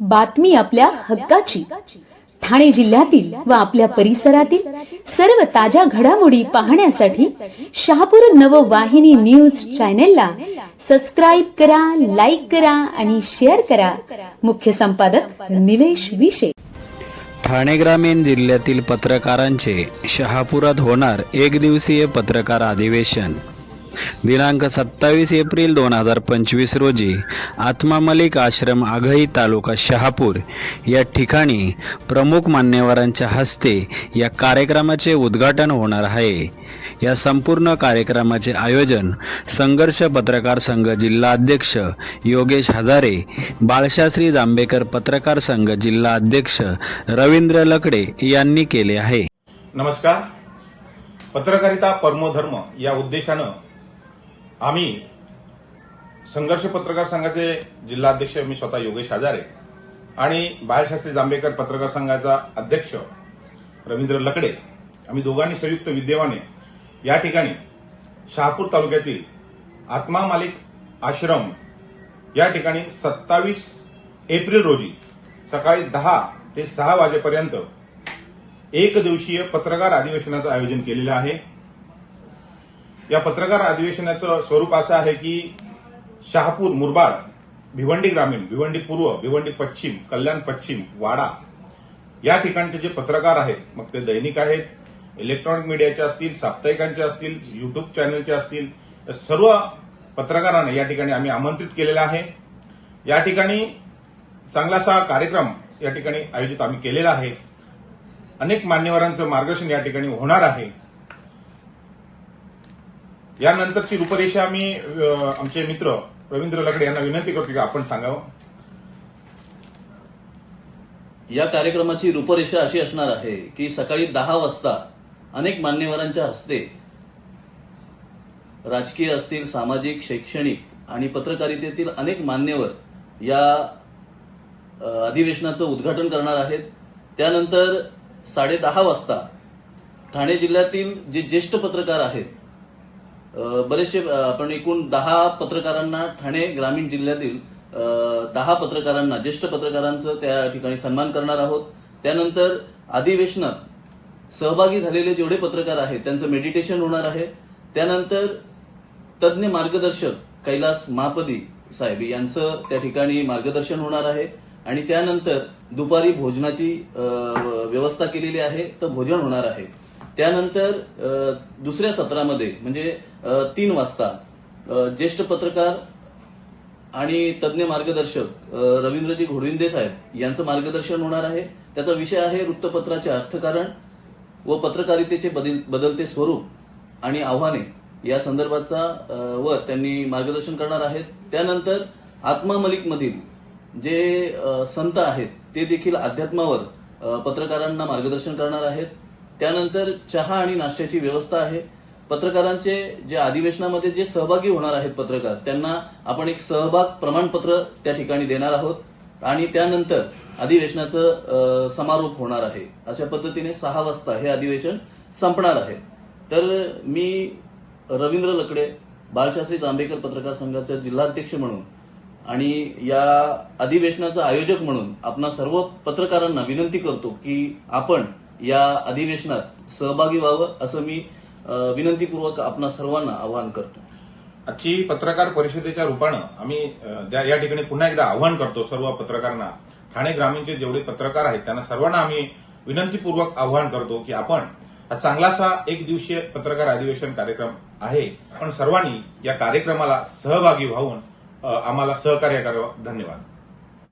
बातमी आपल्या हक्काची. ठाणे जिल्ह्यातील व आपल्या परिसरातील सर्व ताज्या घडामोडी पाहण्यासाठी शहापूर नववाहिनी न्यूज चॅनेलला सबस्क्राईब करा लाईक करा आणि शेअर करा. मुख्य संपादक निलेश विशे. ठाणे ग्रामीण जिल्ह्यातील पत्रकारांचे शहापुरात होणार एक दिवसीय पत्रकार अधिवेशन. दिनांक सत्तावीस एप्रिल दोन हजार पंचवीस रोजी आत्मा मलिक आश्रम आघई तालुका शहापूर या ठिकाणी प्रमुख मान्यवरांच्या हस्ते या कार्यक्रमाचे उद्घाटन होणार आहे. या संपूर्ण कार्यक्रमाचे आयोजन संघर्ष पत्रकार संघ जिल्हा अध्यक्ष योगेश हजारे बाळशास्त्री जांभेकर पत्रकार संघ जिल्हा अध्यक्ष रवींद्र लकडे यांनी केले आहे. नमस्कार. पत्रकारिता परमोधर्म या उद्देशानं आम्ही संघर्ष पत्रकार संघाचे जिल्हाध्यक्ष मी स्वतः योगेश हजारे आणि बाळशास्त्री जांभेकर पत्रकार संघाचा अध्यक्ष रवींद्र लकडे आम्ही दोघांनी संयुक्त विद्यमाने या ठिकाणी शहापूर तालुक्यातील आत्मा मालिक आश्रम या ठिकाणी सत्तावीस एप्रिल रोजी सकाळी दहा ते सहा वाजेपर्यंत एक दिवसीय पत्रकार अधिवेशनाचं आयोजन केलेलं आहे. या पत्रकार अधिवेशनाचं स्वरूप असं आहे की शहापूर मुरबाड भिवंडी ग्रामीण भिवंडी पूर्व भिवंडी पश्चिम कल्याण पश्चिम वाडा या ठिकाणचे जे पत्रकार आहेत मग ते दैनिक आहेत इलेक्ट्रॉनिक मीडियाचे असतील साप्ताहिकांचे असतील युट्यूब चॅनलचे असतील या सर्व पत्रकारांना या ठिकाणी आम्ही आमंत्रित केलेलं आहे. या ठिकाणी चांगलासा कार्यक्रम या ठिकाणी आयोजित आम्ही केलेला आहे. अनेक मान्यवरांचं मार्गदर्शन या ठिकाणी होणार आहे. यानंतरची रूपरेषा मी आमचे मित्र रवींद्र लकडे यांना विनंती करतो की आपण सांगावं. या कार्यक्रमाची रूपरेषा अशी असणार आहे की सकाळी दहा वाजता अनेक मान्यवरांच्या हस्ते राजकीय असतील सामाजिक शैक्षणिक आणि पत्रकारितेतील अनेक मान्यवर या अधिवेशनाचं उद्घाटन करणार आहेत. त्यानंतर साडेदहा वाजता ठाणे जिल्ह्यातील जे ज्येष्ठ पत्रकार आहेत बरेचसे आपण एकूण दहा पत्रकारांना ठाणे ग्रामीण जिल्ह्यातील दहा पत्रकारांना ज्येष्ठ पत्रकारांचं त्या ठिकाणी सन्मान करणार आहोत. त्यानंतर अधिवेशनात सहभागी झालेले जेवढे पत्रकार आहेत त्यांचं मेडिटेशन होणार आहे. त्यानंतर तज्ज्ञ मार्गदर्शक कैलास महापदी साहेब यांचं त्या ठिकाणी मार्गदर्शन होणार आहे. आणि त्यानंतर दुपारी भोजनाची व्यवस्था केलेली आहे. तर भोजन होणार आहे. त्यानंतर दुसऱ्या सत्रामध्ये म्हणजे तीन वाजता ज्येष्ठ पत्रकार आणि तज्ज्ञ मार्गदर्शक रवींद्रजी घोडविंदे साहेब यांचं मार्गदर्शन होणार आहे. त्याचा विषय आहे वृत्तपत्राचे अर्थकारण व पत्रकारितेचे बदल- बदलते स्वरूप आणि आव्हाने. या संदर्भाचा वर त्यांनी मार्गदर्शन करणार आहेत. त्यानंतर आत्मा मलिक मधील जे संत आहेत ते देखील अध्यात्मावर पत्रकारांना मार्गदर्शन करणार आहेत. त्यानंतर चहा आणि नाश्त्याची व्यवस्था आहे. पत्रकारांचे जे अधिवेशनामध्ये जे सहभागी होणार आहेत पत्रकार त्यांना आपण एक सहभाग प्रमाणपत्र त्या ठिकाणी देणार आहोत आणि त्यानंतर अधिवेशनाचं समारोप होणार आहे. अशा पद्धतीने सहा वाजता हे अधिवेशन संपणार आहे. तर मी रवींद्र लकडे बाळशास्त्री जांभेकर पत्रकार संघाचा जिल्हाध्यक्ष म्हणून आणि या अधिवेशनाचा आयोजक म्हणून आपणा सर्व पत्रकारांना विनंती करतो की आपण या अधिवेशनात सहभागी व्हावं असं मी विनंतीपूर्वक आपणा सर्वांना आवाहन करतो. आजची पत्रकार परिषदेच्या रूपानं आम्ही त्या- या ठिकाणी पुन्हा एकदा आवाहन करतो सर्व पत्रकारांना ठाणे ग्रामीणचे जेवढे पत्रकार आहेत त्यांना सर्वांना आम्ही विनंतीपूर्वक आवाहन करतो की आपण हा चांगलासा एक दिवसीय पत्रकार अधिवेशन कार्यक्रम आहे. आपण सर्वांनी या कार्यक्रमाला सहभागी व्हावून आम्हाला सहकार्य करावं. धन्यवाद.